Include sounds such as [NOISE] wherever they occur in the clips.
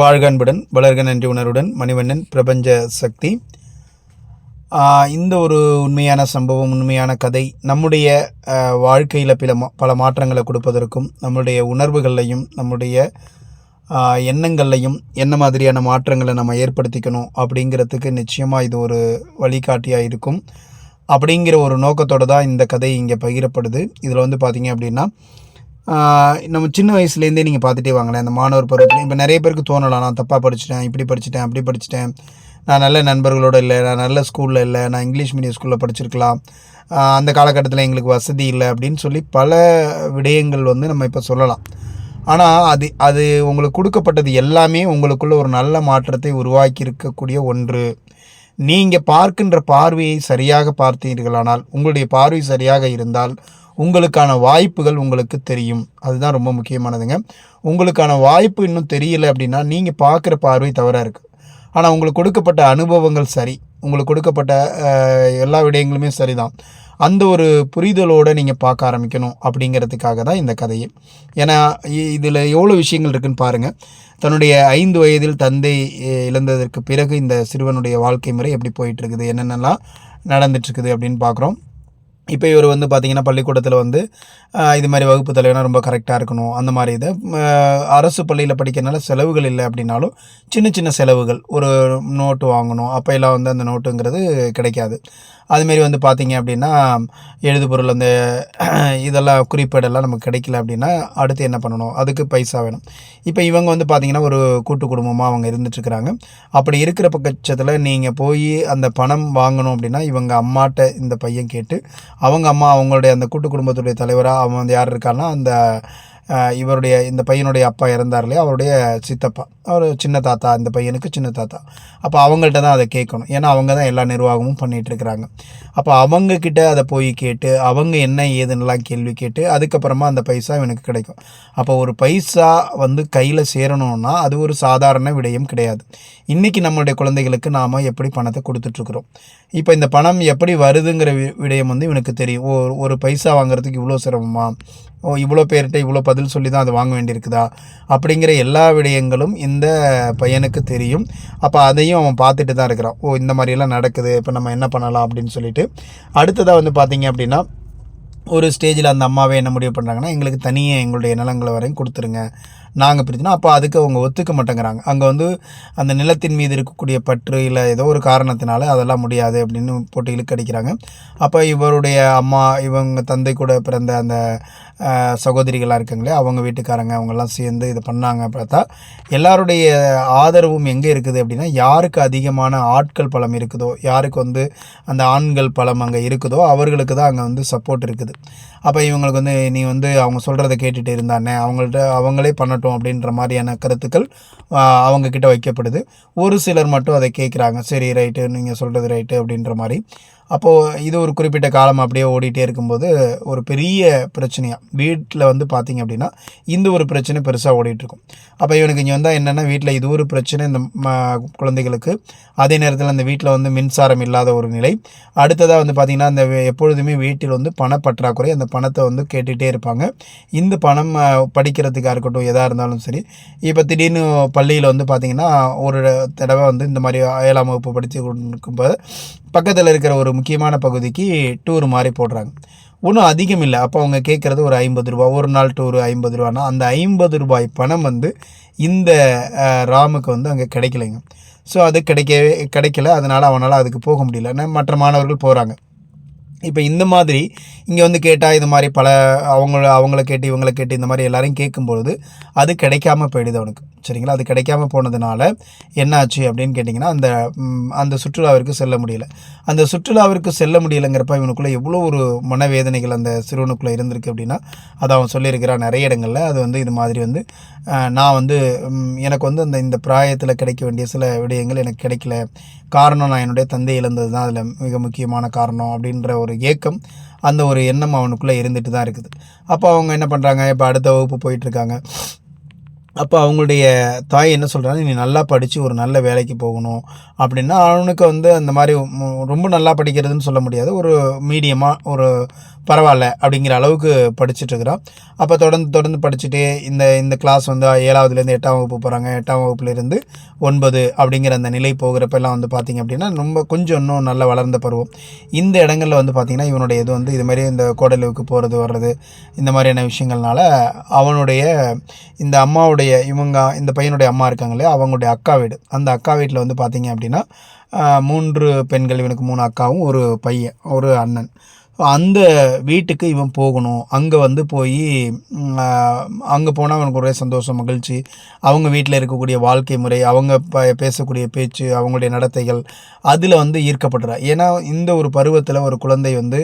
வாழ்க அன்புடன் வளர்க நன்றி உணர்வுடன் மணிவண்ணன் பிரபஞ்ச சக்தி. இந்த ஒரு உண்மையான சம்பவம் உண்மையான கதை நம்முடைய வாழ்க்கையில் பல பல மாற்றங்களை கொடுப்பதற்கும் நம்முடைய உணர்வுகள்லையும் நம்முடைய எண்ணங்கள்லையும் என்ன மாதிரியான மாற்றங்களை நம்ம ஏற்படுத்திக்கணும் அப்படிங்கிறதுக்கு நிச்சயமாக இது ஒரு வழிகாட்டியாக இருக்கும். அப்படிங்கிற ஒரு நோக்கத்தோடு தான் இந்த கதை இங்கே பகிரப்படுது. இதில் வந்து பார்த்திங்க அப்படின்னா நம்ம சின்ன வயசுலேருந்தே நீங்கள் பார்த்துட்டே வாங்களேன் அந்த மாணவர் பருவத்தில். இப்போ நிறைய பேருக்கு தோணலாம் நான் தப்பாக படிச்சிட்டேன் இப்படி படிச்சிட்டேன் அப்படி படிச்சிட்டேன். நான் நல்ல நண்பர்களோடு இல்லை நான் நல்ல ஸ்கூலில் இல்லை நான் இங்கிலீஷ் மீடியம் ஸ்கூலில் படிச்சிருக்கலாம். அந்த காலகட்டத்தில் எங்களுக்கு வசதி இல்லை அப்படின்னு சொல்லி பல விடயங்கள் வந்து நம்ம இப்போ சொல்லலாம். ஆனால் அது அது உங்களுக்கு கொடுக்கப்பட்டது எல்லாமே உங்களுக்குள்ள ஒரு நல்ல மாற்றத்தை உருவாக்கி இருக்கக்கூடிய ஒன்று. நீங்கள் பார்க்கின்ற பார்வையை சரியாக பார்த்தீர்களானால் உங்களுடைய பார்வை சரியாக இருந்தால் உங்களுக்கான வாய்ப்புகள் உங்களுக்கு தெரியும். அதுதான் ரொம்ப முக்கியமானதுங்க. உங்களுக்கான வாய்ப்பு இன்னும் தெரியல அப்படின்னா நீங்கள் பார்க்குற பார்வை தவறாக இருக்குது ஆனால் உங்களுக்கு கொடுக்கப்பட்ட அனுபவங்கள் சரி. உங்களுக்கு கொடுக்கப்பட்ட எல்லா விடயங்களுமே சரிதான். அந்த ஒரு புரிதலோடு நீங்கள் பார்க்க ஆரம்பிக்கணும் அப்படிங்கிறதுக்காக தான் இந்த கதையை. ஏன்னா இதில் எவ்வளோ விஷயங்கள் இருக்குன்னு பாருங்கள் தன்னுடைய ஐந்து வயதில் தந்தை இழந்ததற்கு பிறகு இந்த சிறுவனுடைய வாழ்க்கை முறை எப்படி போயிட்டுருக்குது என்னென்னலாம் நடந்துட்டுருக்குது அப்படின்னு பார்க்குறோம். இப்போ இவர் வந்து பார்த்திங்கன்னா பள்ளிக்கூடத்தில் வந்து இது மாதிரி வகுப்பு தலைவனா ரொம்ப கரெக்டாக இருக்கணும் அந்த மாதிரி இதை அரசு பள்ளியில் படிக்கிறனால செலவுகள் இல்லை அப்படின்னாலும் சின்ன சின்ன செலவுகள் ஒரு நோட்டு வாங்கணும் அப்போ எல்லாம் வந்து அந்த நோட்டுங்கிறது கிடைக்காது. அதுமாரி வந்து பார்த்திங்க அப்படின்னா எழுதுபொருள் அந்த இதெல்லாம் குறிப்பேடெல்லாம் நமக்கு கிடைக்கல அப்படின்னா அடுத்து என்ன பண்ணணும் அதுக்கு பைசா வேணும். இப்போ இவங்க வந்து பார்த்திங்கன்னா ஒரு கூட்டு குடும்பமாக அவங்க இருந்துட்டுருக்குறாங்க அப்படி இருக்கிற பட்சத்தில் நீங்கள் போய் அந்த பணம் வாங்கணும் அப்படின்னா இவங்க அம்மாட்ட இந்த பையன் கேட்டு அவங்க அம்மா அவங்களுடைய அந்த கூட்டு குடும்பத்துடைய தலைவராக அவன் வந்து யார் இருக்கான்னா அந்த இவருடைய இந்த பையனுடைய அப்பா இறந்தார் இல்லையா? அவருடைய சித்தப்பா. அவர் சின்ன தாத்தா இந்த பையனுக்கு சின்ன தாத்தா. அப்போ அவங்கள்ட்ட தான் அதை கேட்கணும். ஏன்னா அவங்க தான் எல்லா நிர்வாகமும் பண்ணிகிட்ருக்கிறாங்க அப்போ அவங்கக்கிட்ட அதை போய் கேட்டு அவங்க என்ன ஏதுன்னெலாம் கேள்வி கேட்டு அதுக்கப்புறமா அந்த பைசா இவனுக்கு கிடைக்கும். அப்போ ஒரு பைசா வந்து கையில் சேரணும்னா அது ஒரு சாதாரண விடயம் கிடையாது. இன்றைக்கி நம்மளுடைய குழந்தைகளுக்கு நாம் எப்படி பணத்தை கொடுத்துட்ருக்குறோம்? இப்போ இந்த பணம் எப்படி வருதுங்கிற வி- விடயம் வந்து இவனுக்கு தெரியும். ஓ ஒரு பைசா வாங்குறதுக்கு இவ்வளோ சிரமமாக ஓ இவ்வளோ பேர்கிட்ட இவ்வளோ பதில் சொல்லி தான் அது வாங்க வேண்டியிருக்குதா? அப்படிங்கிற எல்லா விடயங்களும் இந்த பையனுக்கு தெரியும். அப்போ அதையும் அவன் பார்த்துட்டு தான் இருக்கிறான். ஓ இந்த மாதிரியெல்லாம் நடக்குது இப்போ நம்ம என்ன பண்ணலாம் அப்படின்னு சொல்லிட்டு. அடுத்ததாக வந்து பார்த்தீங்க அப்படின்னா ஒரு ஸ்டேஜில் அந்த அம்மாவே என்ன முடிவு பண்ணுறாங்கன்னா எங்களுக்கு தனியாக எங்களுடைய நிலங்களை வரையும் கொடுத்துருங்க. நாங்கள் பிரிச்சுனா அப்போ அதுக்கு அவங்க ஒத்துக்க மாட்டேங்கிறாங்க. அங்கே வந்து அந்த நிலத்தின் மீது இருக்கக்கூடிய பற்று இல்லை ஏதோ ஒரு காரணத்தினால அதெல்லாம் முடியாது அப்படின்னு போட்டு இழுக்கடிக்கிறாங்க அப்போ இவருடைய அம்மா இவங்க தந்தை கூட பிறந்த அந்த சகோதரிகளாக இருக்காங்களே அவங்க வீட்டுக்காரங்க அவங்கெல்லாம் சேர்ந்து இது பண்ணாங்க பார்த்தா எல்லாருடைய ஆதரவும் எங்கே இருக்குது அப்படின்னா யாருக்கு அதிகமான ஆட்கள் பலம் இருக்குதோ யாருக்கு வந்து அந்த ஆண்கள் பலம் அங்கே இருக்குதோ அவர்களுக்கு தான் அங்கே வந்து சப்போர்ட் இருக்குது. அப்போ இவங்களுக்கு வந்து நீ வந்து அவங்க சொல்கிறத கேட்டுகிட்டு இருந்தானே அவங்கள்ட்ட அவங்களே பண்ணட்டும் அப்படின்ற மாதிரியான கருத்துக்கள் அவங்கக்கிட்ட அவங்க வைக்கப்படுது. ஒரு சிலர் மட்டும் அதை கேட்குறாங்க. சரி ரைட்டு நீங்கள் சொல்கிறது ரைட்டு அப்படின்ற மாதிரி. அப்போது இது ஒரு குறிப்பிட்ட காலம் அப்படியே ஓடிட்டே இருக்கும்போது ஒரு பெரிய பிரச்சனையாக வீட்டில் வந்து பார்த்திங்க அப்படின்னா இந்த ஒரு பிரச்சனை பெருசாக ஓடிட்டுருக்கும். அப்போ இவனுக்கு இங்கே வந்தால் என்னென்னா வீட்டில் இது ஒரு பிரச்சனை இந்த ம- குழந்தைகளுக்கு. அதே நேரத்தில் அந்த வீட்டில் வந்து மின்சாரம் இல்லாத ஒரு நிலை. அடுத்ததாக வந்து பார்த்திங்கன்னா அந்த எப்பொழுதுமே வீட்டில் வந்து பணப்பற்றாக்குறை அந்த பணத்தை வந்து கேட்டுகிட்டே இருப்பாங்க. இந்த பணம் படிக்கிறதுக்காக இருக்கட்டும் எதாக இருந்தாலும் சரி இப்போ திடீர்னு பள்ளியில் வந்து பார்த்திங்கன்னா ஒரு தடவை வந்து இந்த மாதிரி ஏழாம் வகுப்பு படித்து கொண்டிருக்கும்போது பக்கத்தில் இருக்கிற ஒரு முக்கியமான பகுதிக்கு டூர் மாதிரி போடுறாங்க. ஒன்றும் அதிகம் இல்லை. அப்போ அவங்க கேட்குறது ஒரு ஐம்பது ரூபா ஒரு நாள் டூர் ஐம்பது ரூபானா அந்த ஐம்பது ரூபாய் பணம் வந்து இந்த ராமுக்கு வந்து அங்கே கிடைக்கலைங்க. ஸோ அது கிடைக்கவே கிடைக்கல. அதனால் அவனால் அதுக்கு போக முடியல. மற்ற மாணவர்கள் போகிறாங்க இப்போ இந்த மாதிரி இங்கே வந்து கேட்டால் இது மாதிரி பல அவங்கள அவங்கள கேட்டு இவங்களை கேட்டு இந்த மாதிரி எல்லாரையும் கேட்கும்பொழுது அது கிடைக்காம போயிடுது அவனுக்கு. சரிங்களா? அது கிடைக்காம போனதுனால என்னாச்சு அப்படின்னு கேட்டிங்கன்னா அந்த அந்த சுற்றுலாவிற்கு செல்ல முடியல. அந்த சுற்றுலாவிற்கு செல்ல முடியலைங்கிறப்ப இவனுக்குள்ளே எவ்வளோ ஒரு மனவேதனைகள் அந்த சிறுவனுக்குள்ளே இருந்திருக்கு அப்படின்னா அதை அவன் சொல்லியிருக்கிறான் நிறைய இடங்களில். அது வந்து இது மாதிரி வந்து நான் வந்து எனக்கு வந்து அந்த இந்த பிராயத்தில் கிடைக்க வேண்டிய சில விடயங்கள் எனக்கு கிடைக்கல. காரணம் நான் என்னுடைய தந்தை இழந்தது தான் அதில் மிக முக்கியமான காரணம் அப்படின்ற ஒரு ஏக்கம் அந்த ஒரு எண்ணம் அவனுக்குள்ளே இருந்துட்டு தான் இருக்குது. அப்போ அவங்க என்ன பண்ணுறாங்க இப்போ அடுத்த வகுப்பு போயிட்டுருக்காங்க. அப்போ அவங்களுடைய தாய் என்ன சொல்கிறாங்க நீ நல்லா படித்து ஒரு நல்ல வேலைக்கு போகணும். அப்படின்னா அவனுக்கு வந்து அந்த மாதிரி ரொம்ப நல்லா படிக்கிறதுன்னு சொல்ல முடியாது. ஒரு மீடியமாக ஒரு பரவாயில்ல அப்படிங்கிற அளவுக்கு படிச்சுட்டு அப்போ தொடர்ந்து தொடர்ந்து படிச்சுட்டு இந்த இந்த கிளாஸ் வந்து ஏழாவதுலேருந்து எட்டாம் வகுப்பு போகிறாங்க எட்டாம் வகுப்புலேருந்து ஒன்பது அப்படிங்கிற அந்த நிலை போகிறப்பெல்லாம் வந்து பார்த்திங்க அப்படின்னா ரொம்ப கொஞ்சம் இன்னும் நல்ல வளர்ந்த பருவம். இந்த இடங்களில் வந்து பார்த்திங்கன்னா இவனுடைய இது வந்து இது மாதிரி இந்த கோடலுவுக்கு போகிறது வர்றது இந்த மாதிரியான விஷயங்கள்னால அவனுடைய இந்த அம்மாவுடைய இவங்க இந்த பையனுடைய அம்மா இருக்காங்க இல்லையா அவங்களுடைய அக்கா வீடு. அந்த அக்கா வீட்டில் வந்து பார்த்திங்க அப்படின்னா மூன்று பெண்கள் இவனுக்கு மூணு அக்காவும் ஒரு பையன் ஒரு அண்ணன். அந்த வீட்டுக்கு இவன் போகணும். அங்கே வந்து போய் அங்கே போனால் அவனுக்கு ஒரே சந்தோஷம் மகிழ்ச்சி. அவங்க வீட்டில் இருக்கக்கூடிய வாழ்க்கை முறை அவங்க ப பேசக்கூடிய பேச்சு அவங்களுடைய நடத்தைகள் அதில் வந்து ஈர்க்கப்படுறான் ஏன்னா இந்த ஒரு பருவத்தில் ஒரு குழந்தை வந்து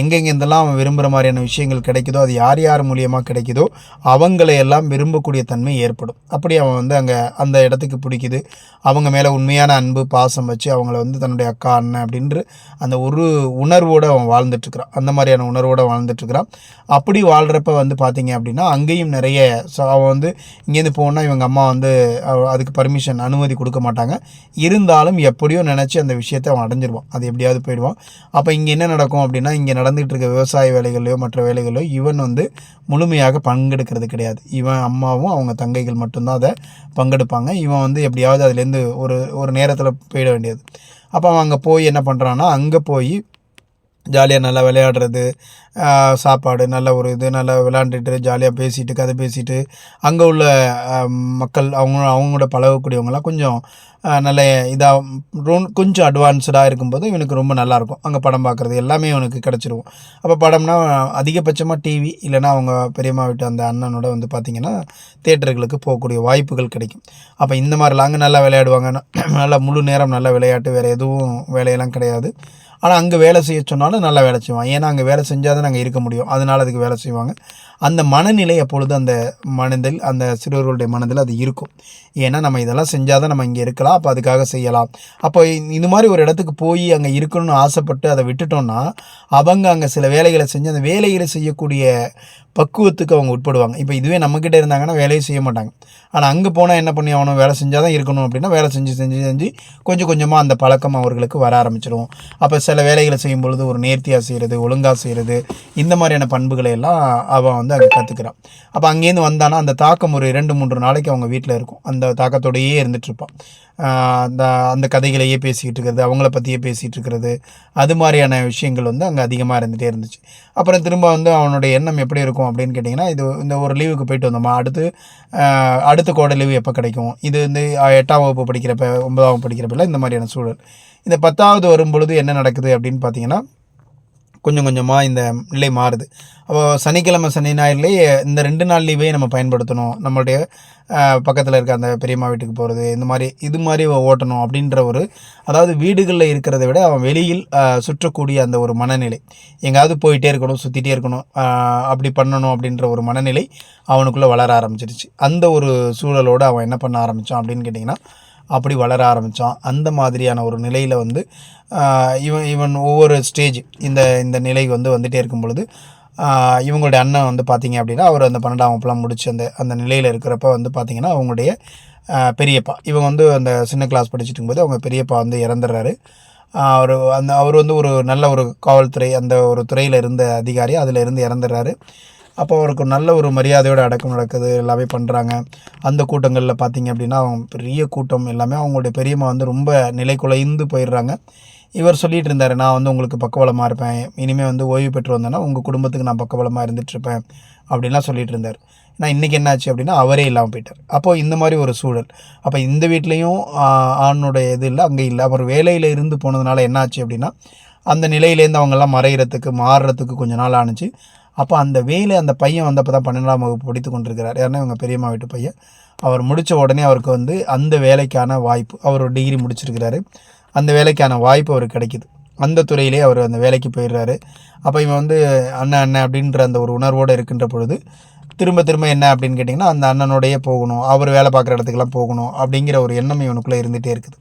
எங்கெங்கெந்தெல்லாம் அவன் விரும்புகிற மாதிரியான விஷயங்கள் கிடைக்குதோ அது யார் யார் மூலியமாக கிடைக்குதோ அவங்களையெல்லாம் விரும்பக்கூடிய தன்மை ஏற்படும். அப்படி அவன் வந்து அங்கே அந்த இடத்துக்கு பிடிக்குது. அவங்க மேலே உண்மையான அன்பு பாசம் வச்சு அவங்கள வந்து தன்னுடைய அக்கா அண்ணன் அப்படின்ற அந்த ஒரு உணர்வோடு அவன் வாழ்ந்துட்டுருக்கிறான் அந்த மாதிரியான உணர்வோடு வாழ்ந்துட்டுருக்குறான் அப்படி வாழ்கிறப்ப வந்து பார்த்தீங்க அப்படின்னா அங்கேயும் நிறைய ஸோ அவன் வந்து இங்கேருந்து போனால் இவங்க அம்மா வந்து அதுக்கு பர்மிஷன் அனுமதி கொடுக்க மாட்டாங்க. இருந்தாலும் எப்படியோ நினச்சி அந்த விஷயத்தை அவன் அடைஞ்சிருவான். அது எப்படியாவது போயிடுவான். அப்போ இங்கே என்ன நடக்கும் அப்படின்னா இங்கே நடந்துகிட்டு இருக்க விவசாய வேலைகளையோ மற்ற வேலைகளோ இவன் வந்து முழுமையாக பங்கெடுக்கிறது கிடையாது. இவன் அம்மாவும் அவங்க தங்கைகள் மட்டும்தான் அதை பங்கெடுப்பாங்க. இவன் வந்து எப்படியாவது அதுலேருந்து ஒரு ஒரு நேரத்தில் போயிட வேண்டியது. அப்போ அவன் அங்கே போய் என்ன பண்ணுறான்னா அங்கே போய் ஜாலியாக நல்லா விளையாடுறது சாப்பாடு நல்ல ஒரு இது நல்லா விளாண்டுட்டு ஜாலியாக பேசிட்டு கதை பேசிட்டு அங்கே உள்ள மக்கள் அவங்க அவங்களோட பழகக்கூடியவங்களாம் கொஞ்சம் நல்ல இதாக கொஞ்சம் அட்வான்ஸ்டாக இருக்கும்போது இவனுக்கு ரொம்ப நல்லாயிருக்கும் அங்கே படம் பார்க்குறது எல்லாமே இவனுக்கு கிடச்சிருவோம் அப்போ படம்னா அதிகபட்சமாக டிவி இல்லைன்னா அவங்க பெரியம்மா வீட்டு அந்த அண்ணனோட வந்து பார்த்திங்கன்னா தேட்டர்களுக்கு போகக்கூடிய வாய்ப்புகள் கிடைக்கும். அப்போ இந்த மாதிரிலாம் அங்கே நல்லா விளையாடுவாங்க. [CLEARS THROAT] நல்லா முழு நேரம் நல்லா விளையாட்டு வேறு எதுவும் வேலையெல்லாம் கிடையாது. ஆனால் அங்கே வேலை செய்ய சொன்னாலும் நல்லா வேலை செய்வான். ஏன்னா அங்கே வேலை செஞ்சால் தான் நாங்கள் இருக்க முடியும். அதனால் அதுக்கு வேலை செய்வாங்க. அந்த மனநிலை அப்பொழுது அந்த மனதில் அந்த சிறுவர்களுடைய மனதில் அது இருக்கும். ஏன்னா நம்ம இதெல்லாம் செஞ்சால் தான் நம்ம இங்கே இருக்கலாம். அப்போ அதுக்காக செய்யலாம். அப்போ இ- இது மாதிரி ஒரு இடத்துக்கு போய் அங்கே இருக்கணும்னு ஆசைப்பட்டு அதை விட்டுட்டோம்னா அவங்க அங்கே சில வேலைகளை செஞ்சு அந்த வேலைகளை செய்யக்கூடிய பக்குவத்துக்கு அவங்க உட்படுவாங்க. இப்போ இதுவே நம்மக்கிட்ட இருந்தாங்கன்னா வேலையை செய்ய மாட்டாங்க. ஆனால் அங்கே போனால் என்ன பண்ணி ஆகணும்? வேலை செஞ்சால் தான் இருக்கணும் அப்படின்னா வேலை செஞ்சு செஞ்சு செஞ்சு கொஞ்சம் கொஞ்சமாக அந்த பழக்கம் அவர்களுக்கு வர ஆரம்பிச்சிடும் அப்போ சில வேலைகளை செய்யும் பொழுது ஒரு நேர்த்தியாக செய்கிறது ஒழுங்காக செய்கிறது இந்த மாதிரியான பண்புகளை எல்லாம் அவன் வந்து வந்து அங்கே கற்றுக்கிறான் அப்போ அங்கேருந்து வந்தானா அந்த தாக்கம் ஒரு ரெண்டு மூன்று நாளைக்கு அவங்க வீட்டில் இருக்கும். அந்த தாக்கத்தோடையே இருந்துகிட்ருப்பான் அந்த அந்த கதைகளையே பேசிக்கிட்டு இருக்கிறது அவங்கள பற்றியே பேசிகிட்டு இருக்கிறது அது மாதிரியான விஷயங்கள் வந்து அங்கே அதிகமாக இருந்துகிட்டே இருந்துச்சு. அப்புறம் திரும்ப வந்து அவனுடைய எண்ணம் எப்படி இருக்கும் அப்படின்னு கேட்டிங்கன்னா இது இந்த ஒரு லீவுக்கு போயிட்டு வந்தோமா அடுத்து அடுத்த கோடை லீவு எப்போ கிடைக்கும்? இது வந்து எட்டாம் வகுப்பு படிக்கிறப்ப ஒன்பதாம் வகுப்பு படிக்கிறப்பெல்லாம் இந்த மாதிரியான சூழல். இந்த பத்தாவது வரும் பொழுது என்ன நடக்குது அப்படின்னு பார்த்தீங்கன்னா கொஞ்சம் கொஞ்சமாக இந்த நிலை மாறுது. அப்போ சனிக்கிழமை சனி ஞாயிறுலேயே இந்த ரெண்டு நாள் லீவே நம்ம பயன்படுத்தணும். நம்மளுடைய பக்கத்தில் இருக்க அந்த பெரியம்மா வீட்டுக்கு போகிறது இந்த மாதிரி இது மாதிரி ஓட்டணும் அப்படின்ற ஒரு அதாவது வீடுகளில் இருக்கிறத விட அவன் வெளியில் சுற்றக்கூடிய அந்த ஒரு மனநிலை. எங்கேயாவது போயிட்டே இருக்கணும் சுற்றிட்டே இருக்கணும் அப்படி பண்ணணும் அப்படின்ற ஒரு மனநிலை அவனுக்குள்ளே வளர ஆரம்பிச்சிருச்சு. அந்த ஒரு சூழலோடு அவன் என்ன பண்ண ஆரம்பித்தான் அப்படின்னு கேட்டிங்கன்னா அப்படி வளர ஆரம்பித்தான் அந்த மாதிரியான ஒரு நிலையில் வந்து இவன் இவன் ஒவ்வொரு ஸ்டேஜ் இந்த இந்த நிலை வந்து வந்துகிட்டே இருக்கும் பொழுது இவங்களுடைய அண்ணன் வந்து பார்த்திங்க அப்படின்னா அவர் அந்த பன்னெண்டாம் வகுப்புலாம் முடிச்சு அந்த அந்த நிலையில் இருக்கிறப்ப வந்து பார்த்திங்கன்னா அவங்களுடைய பெரியப்பா. இவங்க வந்து அந்த சின்ன கிளாஸ் படிச்சுட்டு இருக்கும்போது அவங்க பெரியப்பா வந்து இறந்துடுறாரு. அவர் அந்த அவர் வந்து ஒரு நல்ல ஒரு காவல்துறை அந்த ஒரு துறையில் இருந்த அதிகாரி அதில் இருந்து இறந்துடுறாரு. அப்போ அவருக்கு நல்ல ஒரு மரியாதையோட அடக்கம் நடக்குது எல்லாமே பண்ணுறாங்க அந்த கூட்டங்களில் பார்த்தீங்க அப்படின்னா அவங்க பெரிய கூட்டம் எல்லாமே அவங்களுடைய பெரியம்மா வந்து ரொம்ப நிலை குலைந்து போயிடுறாங்க. இவர் சொல்லிட்டு இருந்தார் நான் வந்து உங்களுக்கு பக்கபலமாக இருப்பேன். இனிமேல் வந்து ஓய்வு பெற்று வந்தேன்னா உங்கள் குடும்பத்துக்கு நான் பக்கபலமாக இருந்துகிட்ருப்பேன் அப்படின்லாம் சொல்லிட்டு இருந்தார். நான் இன்றைக்கி என்னாச்சு அப்படின்னா அவரே இல்லாமல் போயிட்டார். அப்போது இந்த மாதிரி ஒரு சூழல். அப்போ இந்த வீட்லேயும் ஆணுடைய இது இல்லை அங்கே இல்லை. அப்புறம் வேலையில் இருந்து போனதுனால என்னாச்சு அப்படின்னா அந்த நிலையிலேருந்து அவங்கெல்லாம் மறைகிறதுக்கு மாறுறதுக்கு கொஞ்ச நாள் ஆணுச்சு. அப்போ அந்த வேலை அந்த பையன் வந்தப்போ தான் பன்னெண்டாம் வகுப்பு படித்து கொண்டிருக்கிறார். யாருன்னா இவங்க பெரியம்மா வீட்டு பையன். அவர் முடித்த உடனே அவருக்கு வந்து அந்த வேலைக்கான வாய்ப்பு அவர் ஒரு டிகிரி முடிச்சிருக்கிறாரு. அந்த வேலைக்கான வாய்ப்பு அவருக்கு கிடைக்குது. அந்த துறையிலே அவர் அந்த வேலைக்கு போயிடுறாரு. அப்போ இவன் வந்து அண்ணன் அண்ணன் அப்படின்ற அந்த ஒரு உணர்வோடு இருக்கின்ற பொழுது திரும்ப திரும்ப என்ன? அப்படின்னு கேட்டிங்கன்னா அந்த அண்ணனோடையே போகணும். அவர் வேலை பார்க்குற இடத்துக்குலாம் போகணும். அப்படிங்கிற ஒரு எண்ணம் இவனுக்குள்ளே இருந்துகிட்டே இருக்குது.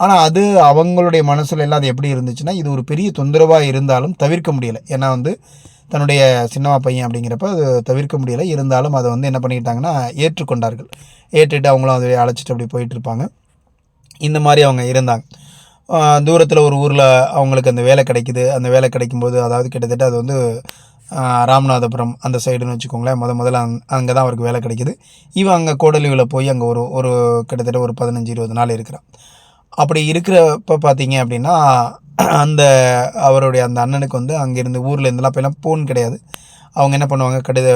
ஆனால் அது அவங்களுடைய மனசுல எல்லாம் அது எப்படி இருந்துச்சுன்னா இது ஒரு பெரிய தொந்தரவாக இருந்தாலும் தவிர்க்க முடியலை. ஏன்னா வந்து தன்னுடைய சின்னவா பையன் அப்படிங்கிறப்ப அது தவிர்க்க முடியலை. இருந்தாலும் அதை வந்து என்ன பண்ணிக்கிட்டாங்கன்னா ஏற்றுக்கொண்டார்கள். ஏற்றுட்டு அவங்களும் அதை அழைச்சிட்டு அப்படி போயிட்டுருப்பாங்க. இந்த மாதிரி அவங்க இருந்தாங்க. தூரத்தில் ஒரு ஊரில் அவங்களுக்கு அந்த வேலை கிடைக்குது. அந்த வேலை கிடைக்கும்போது அதாவது கிட்டத்தட்ட அது வந்து ராமநாதபுரம் அந்த சைடுன்னு வச்சுக்கோங்களேன். முத முதல்ல அங் அங்கே தான் அவருக்கு வேலை கிடைக்குது. இவன் அங்கே கோடலிவில் போய் அங்கே ஒரு ஒரு கிட்டத்தட்ட ஒரு பதினஞ்சு இருபது நாள் இருக்கிறான். அப்படி இருக்கிறப்ப பார்த்தீங்க அப்படின்னா அந்த அவருடைய அந்த அண்ணனுக்கு வந்து அங்கேருந்து ஊரில் இருந்தெல்லாம் அப்போலாம் ஃபோன் கிடையாது. அவங்க என்ன பண்ணுவாங்க? கடித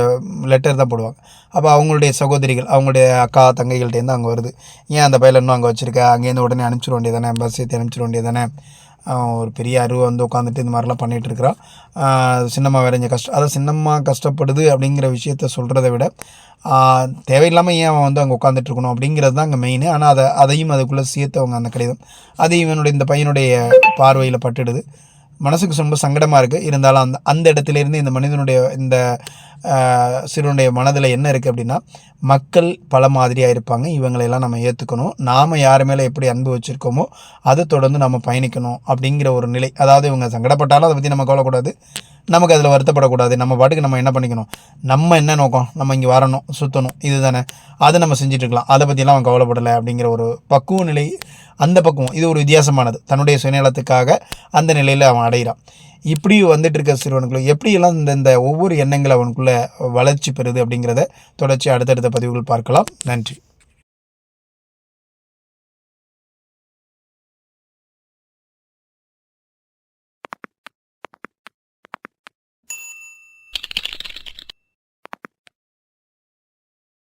லெட்டர் தான் போடுவாங்க. அப்போ அவங்களுடைய சகோதரிகள் அவங்களுடைய அக்கா தங்கைகள்டேருந்து அங்கே வருது. ஏன் அந்த பையன் இன்னும் அங்கே வச்சுருக்க? அங்கேருந்து உடனே அனுப்பிச்சிட வேண்டியதானே பஸ் ஏற்றி அனுப்பிச்சிட வேண்டியதானே ஒரு பெரிய அருவை வந்து உட்காந்துட்டு இந்த மாதிரிலாம் பண்ணிகிட்டு இருக்கிறான் சின்னம்மா வரைஞ்ச கஷ்டம் அதாவது சின்னம்மா கஷ்டப்படுது அப்படிங்கிற விஷயத்த சொல்கிறத விட தேவையில்லாமல் ஏன் அவன் வந்து அங்கே உட்காந்துட்டு இருக்கணும் அப்படிங்கிறது தான் அங்கே மெயின் ஆனால் அதை அதையும் அதுக்குள்ளே சேர்த்தவங்க அந்த கடிதம். அது இவனுடைய இந்த பையனுடைய பார்வையில் பட்டுடுது. மனசுக்கு ரொம்ப சங்கடமாக இருக்குது இருந்தாலும் அந்த அந்த இடத்துல இருந்து இந்த மனிதனுடைய இந்த சிறுவனுடைய மனதில் என்ன இருக்குது அப்படின்னா மக்கள் பல மாதிரியாக இருப்பாங்க. இவங்களையெல்லாம் நம்ம ஏற்றுக்கணும் நாம் யார் மேலே எப்படி அன்பு வச்சுருக்கோமோ அதை தொடர்ந்து நம்ம பயணிக்கணும் அப்படிங்கிற ஒரு நிலை. அதாவது இவங்க சங்கடப்பட்டாலும் அதை பற்றி நம்ம கவலைக்கூடாது நமக்கு அதில் வருத்தப்படக்கூடாது. நம்ம பாட்டுக்கு நம்ம என்ன பண்ணிக்கணும்? நம்ம என்ன நோக்கம்? நம்ம இங்கே வரணும் சுற்றணும் இதுதானே. அதை நம்ம செஞ்சுட்ருக்கலாம் அதை பற்றிலாம் அவன் கவலைப்படலை அப்படிங்கிற ஒரு பக்குவ நிலை. அந்த பக்குவம் இது ஒரு வித்தியாசமானது. தன்னுடைய சுயநலத்துக்காக அந்த நிலையில் அவன் அடைகிறான். இப்படி வந்துட்டுருக்க சிறுவனுக்குள்ள எப்படியெல்லாம் இந்த இந்த ஒவ்வொரு எண்ணங்கள் அவனுக்குள்ளே வளர்ச்சி பெறுது அப்படிங்கிறத தொடர்ச்சி அடுத்தடுத்த பதிவுகள் பார்க்கலாம். நன்றி.